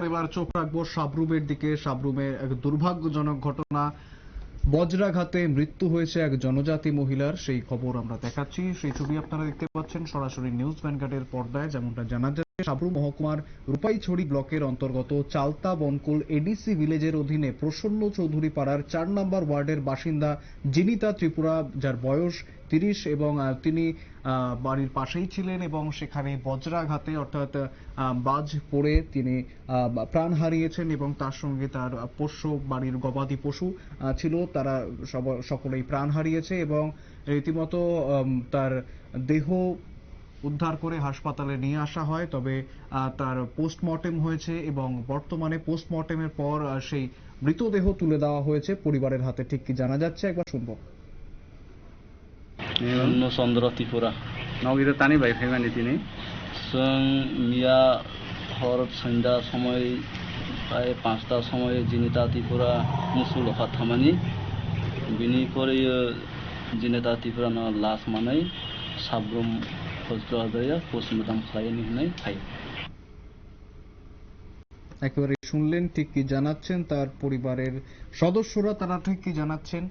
এবার চোখ রাখব, সাবরুমের দিকে, সাবরুমের এক দুর্ভাগ্যজনক ঘটনা। বজ্রাঘাতে মৃত্যু হয়েছে এক জনজাতি মহিলার, সেই খবর আমরা দেখাচ্ছি। সেই ছবি আপনারা দেখতে পাচ্ছেন। সরাসরি নিউজ ভ্যানগার্ডের পর্দায়, যেমনটা জানা সাবরুম মহকুমার রূপাইছড়ি ব্লকের অন্তর্গত চালতা বনকুল এডিসি ভিলেজের অধীনে প্রসন্ন চৌধুরী পাড়ার চার নম্বর ওয়ার্ডের বাসিন্দা জিনিতা ত্রিপুরা, যার বয়স তিরিশ এবং তিনি বাড়ির পাশেই ছিলেন এবং সেখানে বজ্রাঘাতে অর্থাৎ বাজ পড়ে তিনি প্রাণ হারিয়েছেন এবং তার সঙ্গে তার পোষ্য বাড়ির গবাদি পশু ছিল। তারা সকলেই প্রাণ হারিয়েছে এবং রীতিমতো তার দেহ উদ্ধার করে হাসপাতালে নিয়ে আসা হয়। তবে তার পোস্টমর্টেম হয়েছে এবং বর্তমানে পোস্টমর্টেমের পর সেই মৃতদেহ তুলে দেওয়া হয়েছে। পরিবারের হাতে ঠিক কি জানা যাচ্ছে? একবার শুনব। চন্দ্র ত্রিপুরা। নগীর তানি ভাই ফেমানি তিনি? মিয়া হর সন্ধ্যা সময় প্রায় পাঁচটা সময়ে জিনিতা ত্রিপুরা মুসুল হাথামানি বিনি করে জিনেতা ত্রিপুরা না লাশ মানে সাব্রম একেবারে শুনলেন ঠিক কি জানাচ্ছেন তার পরিবারের সদস্যরা, তারা ঠিক কি জানাচ্ছেন?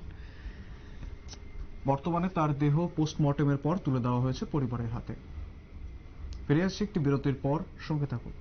বর্তমানে তার দেহ পোস্টমর্টেমের পর তুলে দেওয়া হয়েছে পরিবারের হাতে। ফিরে আসছে একটি বিরতির পর, সঙ্গে থাকুন।